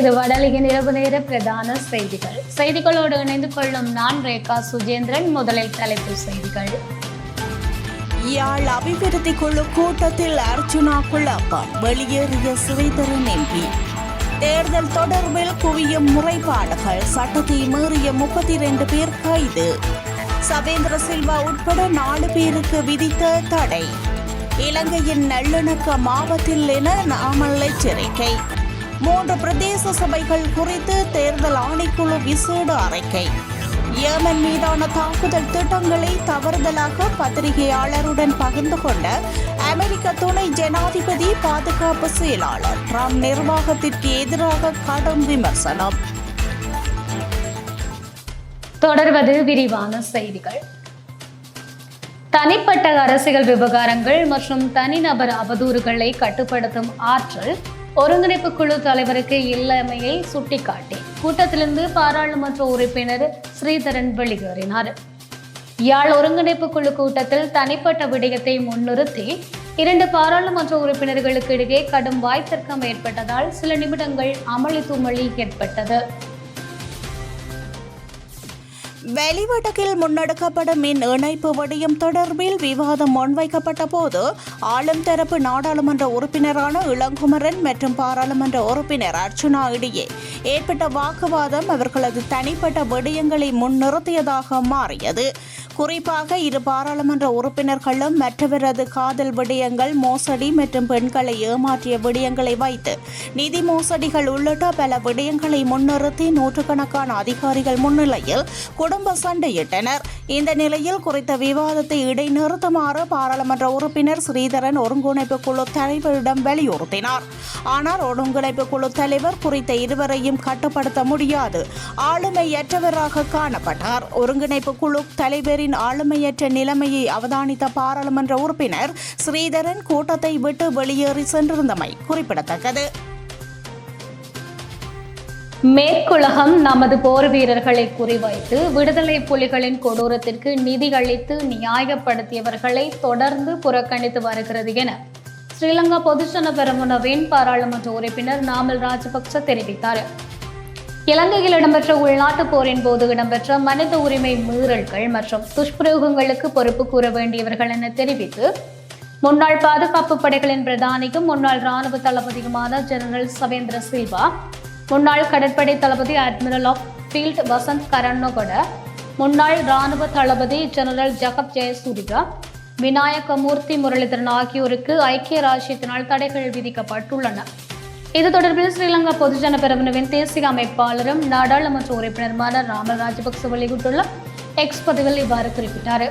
இது வடலியின் இரவு நேர பிரதான செய்திகள். செய்திகளோடு இணைந்து கொள்ளும் நான் ரேகா சுஜேந்திரன் முதலில் தலைப்பு செய்திகள். யாழ் அபிவிருத்தி குழு கூட்டத்தில் அர்ச்சுனா குழப்பம். வெளியேறிய சிறைதரன் எம்பி. தேர்தல் தொடர்பில் குவியும் முறைப்பாடுகள். சட்டத்தை மீறிய முப்பத்தி ரெண்டு பேர் கைது. சவேந்திர சில்வா உட்பட நாலு பேருக்கு விதித்த தடை. இலங்கையின் நல்லிணக்க மாவத்தில் என நாமல் எச்சரிக்கை. மூன்று பிரதேச சபைகள் குறித்து தேர்தல் ஆணைக்குழு விசேட அறிக்கை. ஏமன் மீதான தாக்குதல் திட்டங்களை தவறுதலாக பத்திரிகையாளருடன் பகிர்ந்து கொண்ட அமெரிக்க துணை ஜனாதிபதி பாதுகாப்பு செயலாளர் ட்ரம்ப் நிர்வாகத்திற்கு எதிராக கடும் விமர்சனம். தொடர்வது விரிவான செய்திகள். தனிப்பட்ட அரசியல் விவகாரங்கள் மற்றும் தனிநபர் அவதூறுகளை கட்டுப்படுத்தும் ஆற்றல் ஒருங்கிணைப்பு குழு தலைவருக்கு இல்லாமையை சுட்டிக்காட்டி கூட்டத்திலிருந்து பாராளுமன்ற உறுப்பினர் ஸ்ரீதரன் வெளியேறினார். யாழ் ஒருங்கிணைப்பு குழு கூட்டத்தில் தனிப்பட்ட விடயத்தை முன்னிறுத்தி இரண்டு பாராளுமன்ற உறுப்பினர்களுக்கு இடையே கடும் வாய்த்தர்க்கம் ஏற்பட்டதால் சில நிமிடங்கள் அமளி துமளி ஏற்பட்டது. வெளிவடக்கில் முன்னெடுக்கப்படும் மின் இணைப்பு விடயம் தொடர்பில் விவாதம் முன்வைக்கப்பட்ட போது ஆளும் தரப்பு நாடாளுமன்ற உறுப்பினரான இளங்குமரன் மற்றும் பாராளுமன்ற உறுப்பினர் அர்ச்சுனா இடையே ஏற்பட்ட வாக்குவாதம் அவர்களது தனிப்பட்ட விடயங்களை முன்னிறுத்தியதாக மாறியது. குறிப்பாக இரு பாராளுமன்ற உறுப்பினர்களும் மற்றவரது காதல் விடயங்கள் மோசடி மற்றும் பெண்களை ஏமாற்றிய விடயங்களை வைத்து நிதி மோசடிகள் உள்ளிட்ட பல விடயங்களை முன்னிறுத்தி நூற்றுக்கணக்கான அதிகாரிகள் முன்னிலையில் குடும்ப சண்டையிட்டனர். இந்த நிலையில் குறித்த விவாதத்தை இடைநிறுத்துமாறு பாராளுமன்ற உறுப்பினர் ஸ்ரீதரன் ஒருங்கிணைப்பு குழு தலைவரிடம் வலியுறுத்தினார். ஆனால் ஒருங்கிணைப்பு குழு தலைவர் குறித்த இருவரையும் கட்டுப்படுத்த முடியாது. ஆளுமையற்றவராக காணப்பட்டார். ஒருங்கிணைப்பு குழு தலைவரின் ஆளுமையற்ற நிலைமையை அவதானித்த பாராளுமன்ற உறுப்பினர் ஸ்ரீதரன் கூட்டத்தை விட்டு வெளியேறி சென்றிருந்தமை குறிப்பிடத்தக்கது. மேற்குலகம் நமது போர் வீரர்களை குறிவைத்து விடுதலை புலிகளின் கொடூரத்திற்கு நிதி அளித்து நியாயப்படுத்தியவர்களை தொடர்ந்து புறக்கணித்து வருகிறது என ஸ்ரீலங்கா பொதுஜன பெரமுனவின் பாராளுமன்ற உறுப்பினர் நாமல் ராஜபக்ச தெரிவித்தார். இலங்கையில் இடம்பெற்ற உள்நாட்டுப் போரின் போது இடம்பெற்ற மனித உரிமை மீறல்கள் மற்றும் துஷ்பிரயோகங்களுக்கு பொறுப்பு கூற வேண்டியவர்கள் என தெரிவித்து முன்னாள் பாதுகாப்பு படைகளின் பிரதானிக்கும் முன்னாள் ராணுவ தளபதியுமான ஜெனரல் சவேந்திர சில்வா முன்னாள் கடற்படை தளபதி admiral of field Wasantha Karannagoda முன்னாள் ராணுவ தளபதி ஜெனரல் ஜகப் ஜெயசூரியா விநாயகமூர்த்தி முரளிதரன் ஆகியோருக்கு ஐக்கிய ராஜ்யத்தினால் தடைகள் விதிக்கப்பட்டுள்ளன. இது தொடர்பில் ஸ்ரீலங்கா பொதுஜன பெரமுனவின் தேசிய அமைப்பாளரும் நாடாளுமன்ற உறுப்பினருமான ராம ராஜபக்ச வெளியிட்டுள்ள எக்ஸ் பதிவில் இவ்வாறு குறிப்பிட்டார்.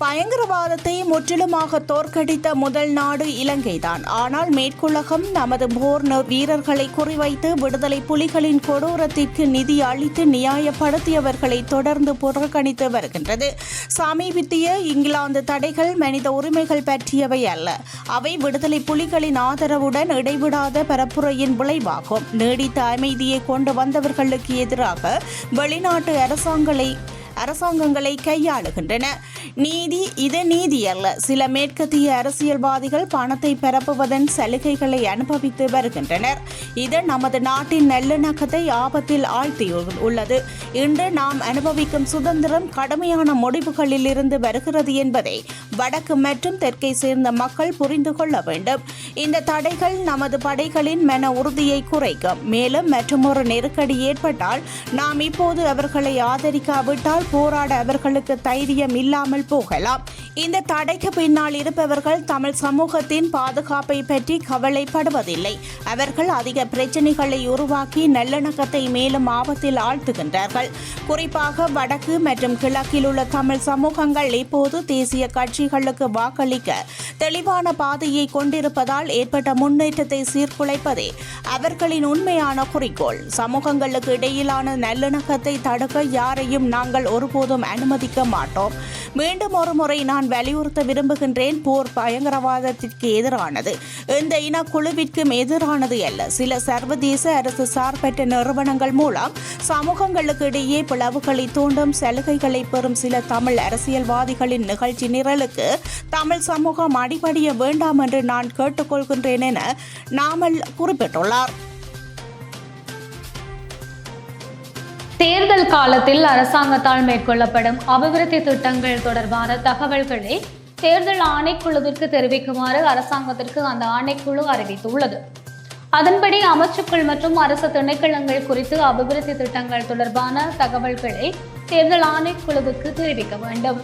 பயங்கரவாதத்தை முற்றிலுமாக தோற்கடித்த முதல் நாடு இலங்கைதான். ஆனால் மேற்குலகம் நமது போர் வீரர்களை குறிவைத்து விடுதலை புலிகளின் கொடூரத்திற்கு நிதி அளித்து நியாயப்படுத்தியவர்களை தொடர்ந்து புறக்கணித்து வருகின்றது. சமீபத்திய இங்கிலாந்து தடைகள் மனித உரிமைகள் பற்றியவை அல்ல. அவை விடுதலை புலிகளின் ஆதரவுடன் இடைவிடாத பரப்புரையின் விளைவாகும். நீடித்த அமைதியை கொண்டு வந்தவர்களுக்கு எதிராக வெளிநாட்டு அரசாங்களை அரசாங்கங்களை கையாளுகின்றன. நீதி இது நீதி அல்ல சில மேற்கத்திய அரசியல்வாதிகள் பணத்தை பரப்புவதன் சலுகைகளை அனுபவித்து வருகின்றனர். இது நமது நாட்டின் நல்லிணக்கத்தை ஆபத்தில் ஆழ்த்தி உள்ளது. இன்று நாம் அனுபவிக்கும் சுதந்திரம் கடுமையான முடிவுகளில் இருந்து வருகிறது என்பதை வடக்கு மற்றும் தெற்கை சேர்ந்த மக்கள் புரிந்து கொள்ள வேண்டும். இந்த தடைகள் நமது படைகளின் மன உறுதியை குறைக்கும். மேலும் மற்றொரு நெருக்கடி ஏற்பட்டால் நாம் இப்போது அவர்களை ஆதரிக்காவிட்டால் போராட அவர்களுக்கு தைரியம் இல்லாமல் போகலாம். இந்த தடைக்கு பின்னால் இருப்பவர்கள் தமிழ் சமூகத்தின் பாதுகாப்பை பற்றி கவலைப்படுவதில்லை. அவர்கள் அதிக பிரச்சனைகளை உருவாக்கி நல்லிணக்கத்தை மேலும் ஆபத்தில் ஆழ்த்துகின்றார்கள். குறிப்பாக வடக்கு மற்றும் கிழக்கில் உள்ள தமிழ் சமூகங்கள் இப்போது தேசிய கட்சிகளுக்கு வாக்களிக்க தெளிவான பாதையை கொண்டிருப்பதால் ஏற்பட்ட முன்னேற்றத்தை சீர்குலைப்பதே அவர்களின் உண்மையான குறிக்கோள். சமூகங்களுக்கு இடையிலான நல்லிணக்கத்தை தடுக்க யாரையும் நாங்கள் ஒருபோதும் அனுமதிக்க மாட்டோம். மீண்டும் ஒரு முறை நான் நான் வலியுறுத்த விரும்புகின்றேன். போர் பயங்கரவாதத்திற்கு எதிரானது. இந்த இனக்குழுவிற்கும் எதிரானது அல்ல. சில சர்வதேச அரசு சார்பற்ற நிறுவனங்கள் மூலம் சமூகங்களுக்கு இடையே பிளவுகளை தூண்டும் சலுகைகளை பெறும் சில தமிழ் அரசியல்வாதிகளின் நிகழ்ச்சி நிரலுக்கு தமிழ் சமூகம் அடிபடிய வேண்டாம் என்று நான் கேட்டுக்கொள்கின்றேன் என நாமல் குறிப்பிட்டுள்ளார். தேர்தல் காலத்தில் அரசாங்கத்தால் மேற்கொள்ளப்படும் அபிவிருத்தி திட்டங்கள் தொடர்பான தகவல்களை தேர்தல் ஆணைக்குழுவிற்கு தெரிவிக்குமாறு அரசாங்கத்திற்கு அந்த ஆணைக்குழு அறிவித்துள்ளது. அதன்படி அமைச்சுக்கள் மற்றும் அரசு திணைக்களங்கள் குறித்து அபிவிருத்தி திட்டங்கள் தொடர்பான தகவல்களை தேர்தல் ஆணைக்குழுவுக்கு தெரிவிக்க வேண்டும்.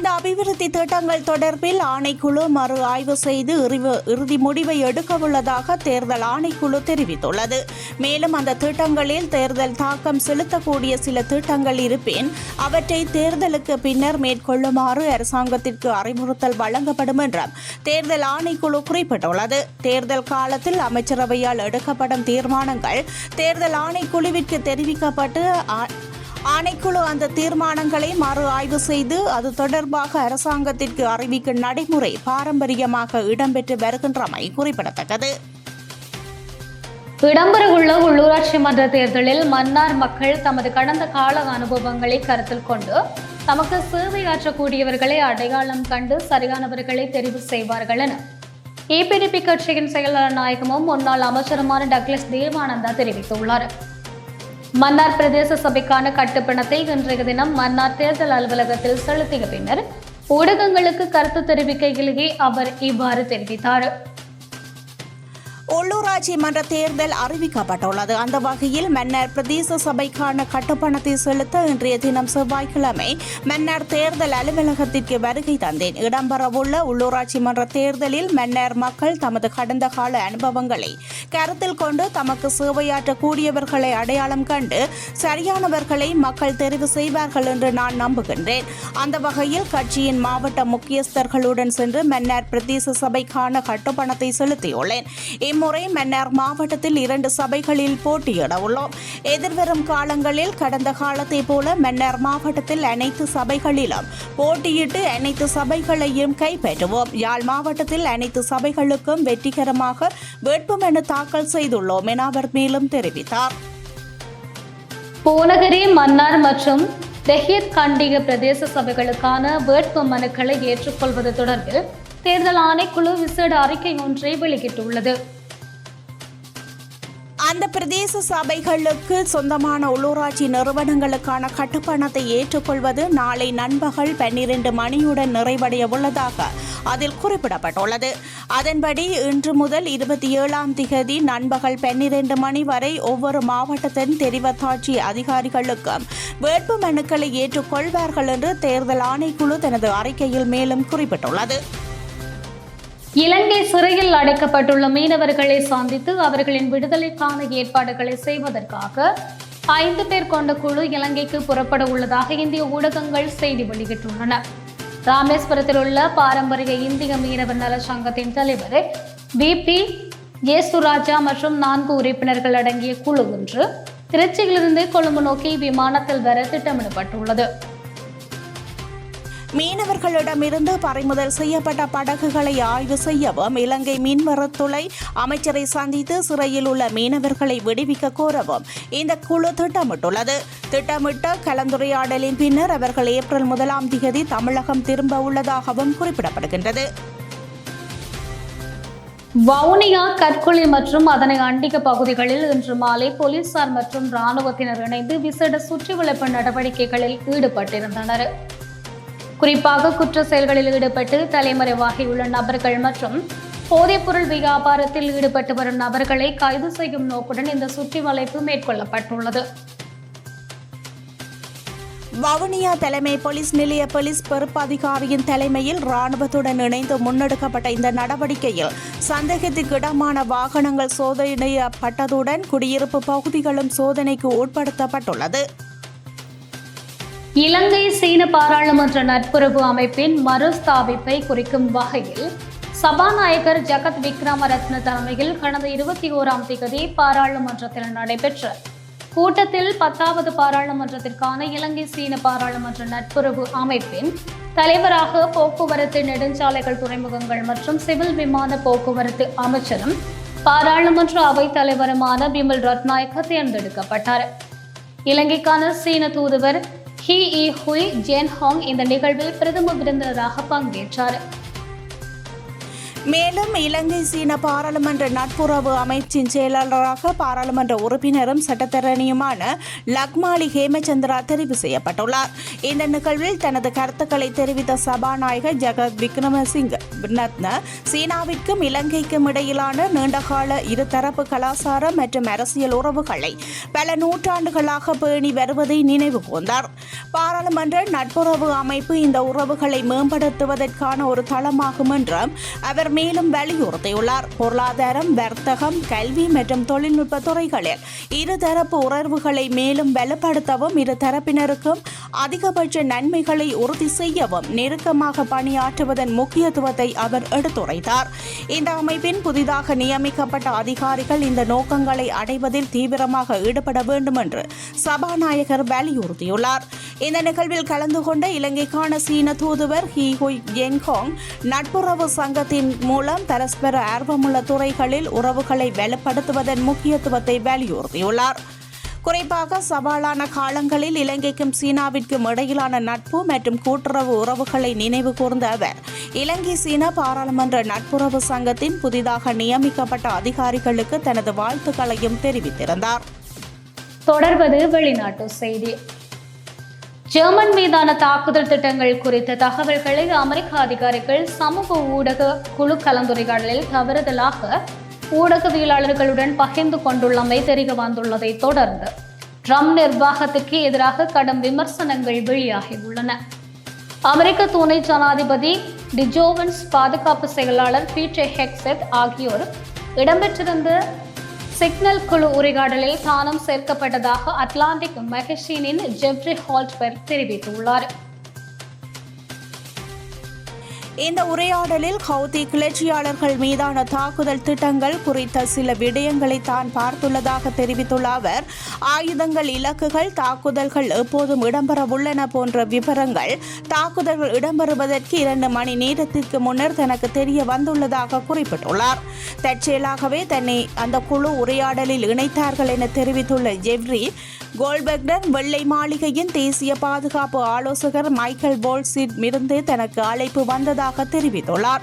அந்த அபிவிருத்தி திட்டங்கள் தொடர்பில் ஆணைக்குழு மறு ஆய்வு செய்து இறுதி- இறுதி முடிவை எடுக்கவுள்ளதாக தேர்தல் ஆணைக்குழு தெரிவித்துள்ளது. மேலும் அந்த திட்டங்களில் தேர்தல் தாக்கம் செலுத்தக்கூடிய சில திட்டங்கள் இருப்பின் அவற்றை தேர்தலுக்கு பின்னர் மேற்கொள்ளுமாறு அரசாங்கத்திற்கு அறிவுறுத்தல் வழங்கப்படும் என்றும் தேர்தல் ஆணைக்குழு குறிப்பிட்டுள்ளது. தேர்தல் காலத்தில் அமைச்சரவையால் எடுக்கப்படும் தீர்மானங்கள் தேர்தல் ஆணைக்குழுவிற்கு தெரிவிக்கப்பட்டு ஆ- ஆணைக்குழு அந்த தீர்மானங்களை மறு ஆய்வு செய்து அது தொடர்பாக அரசாங்கத்திற்கு அறிவிக்கும் நடைமுறை பாரம்பரியமாக இடம்பெற்று வருகின்றமை குறிப்பிடத்தக்கது. இடம்பெறவுள்ள உள்ளூராட்சி மன்ற தேர்தலில் மன்னார் மக்கள் தமது கடந்த கால அனுபவங்களை கருத்தில் கொண்டு தமக்கு சேவையாற்றக்கூடியவர்களை அடையாளம் கண்டு சரியானவர்களை தெரிவு செய்வார்கள் என. ஏபிடிபி கட்சியின் செயலாளர் நாயகமும் முன்னாள் அமைச்சருமான டக்ளஸ் தேவானந்தா தெரிவித்துள்ளார். மன்னார் பிரதேச சபைக்கான கட்டுப்பணத்தை இன்றைய தினம் மன்னார் தேர்தல் அலுவலகத்தில் செலுத்திய பின்னர் ஊடகங்களுக்கு கருத்து தெரிவிக்கையிலேயே அவர் இவ்வாறு தெரிவித்தார். உள்ளூராட்சி மன்ற தேர்தல் அறிவிக்கப்பட்டுள்ளது. அந்த வகையில் மன்னர் பிரதேச சபைக்கான கட்டுப்பணத்தை செலுத்த இன்றைய தினம் செவ்வாய்க்கிழமை மன்னர் தேர்தல் அலுவலகத்திற்கு வருகை தந்தேன். இடம்பெறவுள்ள உள்ளூராட்சி மன்ற தேர்தலில் மன்னர் மக்கள் தமது கடந்த கால அனுபவங்களை கருத்தில் கொண்டு தமக்கு சேவையாற்றக்கூடியவர்களை அடையாளம் கண்டு சரியானவர்களை மக்கள் தெரிவு செய்வார்கள் என்று நான் நம்புகின்றேன். அந்த வகையில் கட்சியின் மாவட்ட முக்கியஸ்தர்களுடன் சென்று மன்னர் பிரதேச சபைக்கான கட்டுப்பணத்தை செலுத்தியுள்ளேன். இம்முறை மன்னார் மாவட்டத்தில் இரண்டு சபைகளில் போட்டியிட உள்ளோம். எதிர்வரும் காலங்களில் கடந்த காலத்தை போல மன்னார் மாவட்டத்தில் அனைத்து சபைகளிலும் போட்டியிட்டு அனைத்து சபைகளையும் கைப்பற்றுவோம். யாழ் மாவட்டத்தில் அனைத்து சபைகளுக்கும் வெற்றிகரமாக வேட்புமனு தாக்கல் செய்துள்ளோம் என அவர் மேலும் தெரிவித்தார். பூநகரி மன்னார் மற்றும் தெஹியத் கண்டிக பிரதேச சபைகளுக்கான வேட்பு மனுக்களை ஏற்றுக்கொள்வது தொடர்பில் தேர்தல் ஆணைக்குழு விசேட அறிக்கை ஒன்றை வெளியிட்டுள்ளது. அந்த பிரதேச சபைகளுக்கு சொந்தமான உள்ளூராட்சி நிறுவனங்களுக்கான கட்டுப்பணத்தை ஏற்றுக்கொள்வது நாளை நண்பகல் பன்னிரண்டு மணியுடன் நிறைவடைய உள்ளதாக அதில் குறிப்பிடப்பட்டுள்ளது. அதன்படி இன்று முதல் இருபத்தி ஏழாம் திகதி நண்பகல் பன்னிரண்டு மணி வரை ஒவ்வொரு மாவட்டத்தின் தெரிவத்தாட்சி அதிகாரிகளுக்கும் வேட்பு மனுக்களை ஏற்றுக்கொள்வார்கள் என்று தேர்தல் ஆணைக்குழு தனது அறிக்கையில் மேலும் குறிப்பிட்டுள்ளது. இலங்கை சிறையில் அடைக்கப்பட்டுள்ள மீனவர்களை சந்தித்து அவர்களின் விடுதலைக்கான ஏற்பாடுகளை செய்வதற்காக ஐந்து பேர் கொண்ட குழு இலங்கைக்கு புறப்பட உள்ளதாக இந்திய ஊடகங்கள் செய்தி வெளியிட்டுள்ளன. ராமேஸ்வரத்தில் உள்ள பாரம்பரிய இந்திய மீனவர் நல சங்கத்தின் தலைவர் பிபி ஏசுராஜா மற்றும் நான்கு உறுப்பினர்கள் அடங்கிய குழு ஒன்று திருச்சியிலிருந்து கொழும்பு நோக்கி விமானத்தில் வர திட்டமிடப்பட்டுள்ளது. மீனவர்களிடமிருந்து பறிமுதல் செய்யப்பட்ட படகுகளை ஆய்வு செய்யவும் இலங்கை மீன்வரத்துறை அமைச்சரை சந்தித்து சிறையில் உள்ள மீனவர்களை விடுவிக்க கோரவும் இந்த குழு திட்டமிட்டுள்ளது. திட்டமிட்ட கலந்துரையாடலின் பின்னர் அவர்கள் ஏப்ரல் முதலாம் தேதி தமிழகம் திரும்ப உள்ளதாகவும் குறிப்பிடப்படுகின்றது. வவுனியா கற்குழி மற்றும் அதனை அண்டிக பகுதிகளில் இன்று மாலை போலீசார் மற்றும் இராணுவத்தினர் இணைந்து விசேட சுற்றிவளைப்பு நடவடிக்கைகளில் ஈடுபட்டிருந்தனர். குறிப்பாக குற்ற செயல்களில் ஈடுபட்டு தலைமறைவாகியுள்ள நபர்கள் மற்றும் போதைப்பொருள் வியாபாரத்தில் ஈடுபட்டு வரும் நபர்களை கைது செய்யும் நோக்குடன் இந்த சுற்றிவளைப்பு மேற்கொள்ளப்பட்டுள்ளது. வவுனியா தலைமை போலீஸ் நிலைய போலீஸ் பொறுப்பதிகாரியின் தலைமையில் ராணுவத்துடன் இணைந்து முன்னெடுக்கப்பட்ட இந்த நடவடிக்கையில் சந்தேகத்துக்கிடமான வாகனங்கள் சோதனையப்பட்டதுடன் குடியிருப்பு பகுதிகளும் சோதனைக்கு உட்படுத்தப்பட்டுள்ளது. இலங்கை சீன பாராளுமன்ற நட்புறவு அமைப்பின் மறுஸ்தாபிப்பை குறிக்கும் வகையில் சபாநாயகர் ஜகத் விக்ரமரத்ன தலைமையில் கடந்த இருபத்தி ஓராம் தேதி பாராளுமன்றத்தில் நடைபெற்ற கூட்டத்தில் பத்தாவது பாராளுமன்றத்திற்கான இலங்கை சீன பாராளுமன்ற நட்புறவு அமைப்பின் தலைவராக போக்குவரத்து நெடுஞ்சாலைகள் துறைமுகங்கள் மற்றும் சிவில் விமான போக்குவரத்து அமைச்சரும் பாராளுமன்ற அவைத் தலைவருமான பிமல் ரத்நாயக்க தேர்ந்தெடுக்கப்பட்டார். இலங்கைக்கான சீன தூதுவர் ஹி இ ஹுய் ஜென் ஹாங் இந்த நிகழ்வில் பிரதம விருந்தினராக பங்கேற்றார். மேலும் இலங்கை சீன பாராளுமன்ற நட்புறவு அமைச்சின் செயலாளராக பாராளுமன்ற உறுப்பினரும் சட்டத்தரணியுமான லக்மாலி ஹேமச்சந்திரா தெரிவு செய்யப்பட்டுள்ளார். இந்த நிகழ்வில் தனது கருத்துக்களை தெரிவித்த சபாநாயகர் ஜெகத் விக்ரமசிங்க நத்ன சீனாவிற்கும் இலங்கைக்கும் இடையிலான நீண்டகால இருதரப்பு கலாச்சார மற்றும் அரசியல் உறவுகளை பல நூற்றாண்டுகளாக பேணி வருவதை நினைவு கூர்ந்தார். பாராளுமன்ற நட்புறவு அமைப்பு இந்த உறவுகளை மேம்படுத்துவதற்கான ஒரு தளமாகும் என்றும் அவர் மேலும் வலியுறுத்தியுள்ளார். பொருளாதாரம் வர்த்தகம் கல்வி மற்றும் தொழில்நுட்ப துறைகளில் இருதரப்பு உறவுகளை மேலும் வலுப்படுத்தவும் இரு தரப்பினருக்கும் அதிகபட்ச நன்மைகளை உறுதி செய்யவும் நெருக்கமாக பணியாற்றுவதன் முக்கியத்துவத்தை அவர் எடுத்துரைத்தார். இந்த அமைப்பின் புதிதாக நியமிக்கப்பட்ட அதிகாரிகள் இந்த நோக்கங்களை அடைவதில் தீவிரமாக ஈடுபட வேண்டும் என்று சபாநாயகர் வலியுறுத்தியுள்ளார். இந்த நிகழ்வில் கலந்து கொண்ட இலங்கைக்கான சீன தூதுவர் ஹி ஹுய் நட்புறவு சங்கத்தின் மூலம் பரஸ்பர ஆர்வமுள்ள துறைகளில் உறவுகளை வலுப்படுத்துவதன் முக்கியத்துவத்தை வலியுறுத்தியுள்ளார். குறிப்பாக சவாலான காலங்களில் இலங்கைக்கும் சீனாவிற்கும் இடையிலான நட்பு மற்றும் கூட்டுறவு உறவுகளை நினைவு கூர்ந்த அவர் இலங்கை சீனா பாராளுமன்ற நட்புறவு சங்கத்தின் புதிதாக நியமிக்கப்பட்ட அதிகாரிகளுக்கு தனது வாழ்த்துக்களையும் தெரிவித்திருந்தார். தொடர்வது வெளிநாட்டு செய்தி. ஜெர்மன் மீதான தாக்குதல் திட்டங்கள் குறித்த தகவல்களை அமெரிக்க அதிகாரிகள் சமூக ஊடக குழு கலந்துரையாடலில் தவறுதலாக ஊடகவியலாளர்களுடன் பகிர்ந்து கொண்டுள்ளமை தெரிய வந்துள்ளதை தொடர்ந்து ட்ரம்ப் நிர்வாகத்துக்கு எதிராக கடும் விமர்சனங்கள் வெளியாகியுள்ளன. அமெரிக்க துணை ஜனாதிபதி டிஜோவன்ஸ் பாதுகாப்பு செயலாளர் பீட்டர் ஹெக்செட் ஆகியோர் இடம்பெற்றிருந்த சிக்னல் குழு உரையாடலில் தானும் சேர்க்கப்பட்டதாக அட்லாண்டிக் மெகசினின் ஜெப்ரி ஹால்ட்பெர்க் தெரிவித்துள்ளார். இந்த உரையாடலில் ஹவுதி கிளர்ச்சியாளர்கள் மீதான தாக்குதல் திட்டங்கள் குறித்த சில விடயங்களை தான் பார்த்துள்ளதாக தெரிவித்துள்ள அவர் ஆயுதங்கள் இலக்குகள் தாக்குதல்கள் எப்போதும் இடம்பெறவுள்ளன போன்ற விவரங்கள் தாக்குதல்கள் இடம்பெறுவதற்கு இரண்டு மணி நேரத்திற்கு முன்னர் தனக்கு தெரிய வந்துள்ளதாக குறிப்பிட்டுள்ளார். தற்செயலாகவே தன்னை அந்த குழு உரையாடலில் இணைத்தார்கள் என தெரிவித்துள்ள ஜெவ்ரி கோல்பெக்டன் வெள்ளை மாளிகையின் தேசிய பாதுகாப்பு ஆலோசகர் மைக்கேல் போல்ஸிடமிருந்து தனக்கு அழைப்பு வந்ததாக தெரிவித்துள்ளார்.